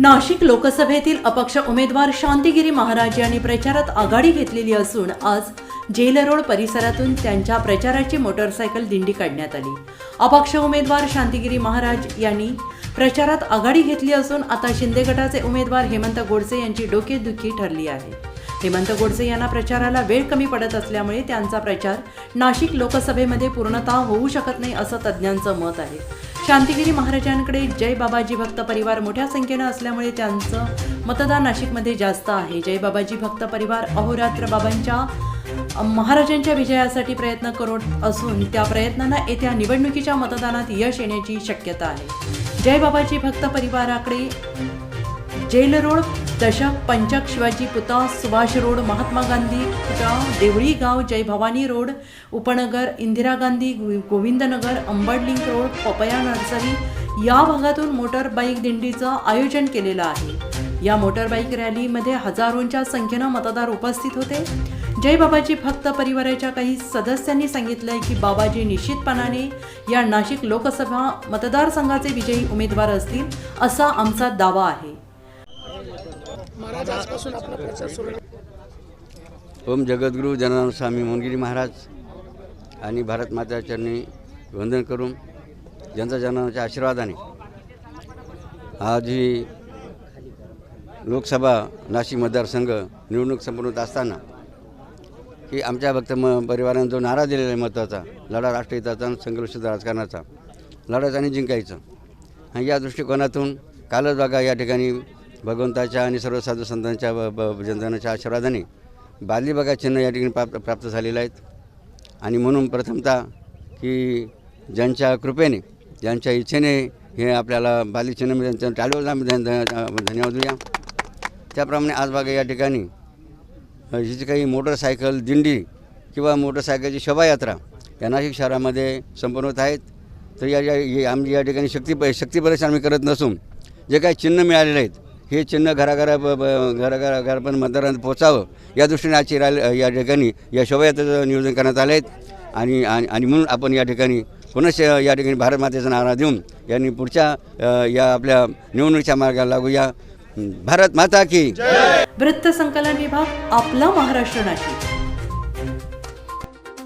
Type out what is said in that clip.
नाशिक लोकसभेतील अपक्ष उमेदवार शांतिगिरी महाराज यांनी प्रचारात आघाडी घेतलेली असून आज जेल रोड परिसरातून त्यांच्या प्रचाराची मोटरसायकल दिंडी काढण्यात आली. अपक्ष उमेदवार शांतिगिरी महाराज यांनी प्रचारात आघाडी घेतली असून आता शिंदे गटाचे उमेदवार हेमंत गोडसे यांची डोकेदुखी ठरली आहे. हेमंत गोडसे यांना प्रचाराला वेळ कमी पडत असल्यामुळे त्यांचा प्रचार नाशिक लोकसभेमध्ये पूर्णतः होऊ शकत नाही असं तज्ज्ञांचं मत आहे. शांतिगिरी महाराजांकडे जय बाबाजी भक्त परिवार मोठ्या संख्येनं असल्यामुळे त्यांचं मतदान नाशिकमध्ये जास्त आहे. जय बाबाजी भक्त परिवार अहोरात्र बाबांच्या महाराजांच्या विजयासाठी प्रयत्न करत असून त्या प्रयत्नांना येत्या निवडणुकीच्या मतदानात यश येण्याची शक्यता आहे. जय बाबाजी भक्त परिवाराकडे जेल रोड दशक पंचक शिवाजी पुतळा सुभाष रोड महात्मा गांधी पुतळा देवळी गाव जय भवानी रोड उपनगर इंदिरा गांधी गो- गोविंदनगर अंबडलिंक रोड पपया नर्सरी या भागातून मोटर बाईक दिंडीचं आयोजन केलेलं आहे. या मोटर बाईक रॅलीमध्ये हजारोंच्या संख्येनं मतदार उपस्थित होते. जय बाबाजी भक्त परिवाराच्या काही सदस्यांनी सांगितलंय की बाबाजी निश्चितपणाने या नाशिक लोकसभा मतदारसंघाचे विजयी उमेदवार असतील असा आमचा दावा आहे. आजपासून आपला प्रचार सुरू ओम जगद्गुरु जनार्दन स्वामी मोहनगिरी महाराज आणि भारत माताचरणी वंदन करून ज्यांचा जनानाच्या आशीर्वादाने आज ही लोकसभा नाशिक मतदारसंघ निवडणूक संपन्न होत असताना की आमच्या भक्त म परिवारानं जो नारा दिलेला आहे मताचा लढा राष्ट्रहिताचा आणि संघर्षित राजकारणाचा लढायचा आणि जिंकायचं आणि या दृष्टिकोनातून कालच बघा या ठिकाणी भगवंताच्या आणि सर्व साधू संतांच्या ब- ब- जनजनाच्या आशीर्वादाने बाली बघा चिन्ह या ठिकाणी प्राप्त प्राप्त झालेलं आहेत. आणि म्हणून प्रथमतः की ज्यांच्या कृपेने ज्यांच्या इच्छेने हे आपल्याला बाली चिन्ह मिळेल त्यांच्या टाळीवर आम्ही धन- धन्यवाद देऊया. त्याप्रमाणे आज बघा या ठिकाणी जी जी काही मोटरसायकल दिंडी किंवा मोटरसायकलची शोभायात्रा या नाशिक शहरामध्ये संपन्न होत आहेत. तर या या आम्ही या ठिकाणी शक्ती शक्ती आम्ही करत नसून जे काही चिन्ह मिळालेले आहेत हे चिन्ह घराघरा घराघरा घर पण मतदारांना पोचावं या दृष्टीने आज चिरा या ठिकाणी या शोभायात्रेचं नियोजन करण्यात आलं आहे आणि आणि आणि म्हणून आपण या ठिकाणी पुनश्च या ठिकाणी भारत मातेचा नारा देऊन यांनी पुढच्या या आपल्या निवडणुकीच्या मार्गाला लागूया. भारत माता की वृत्त संकलन विभाग आपला महाराष्ट्र नाशिक.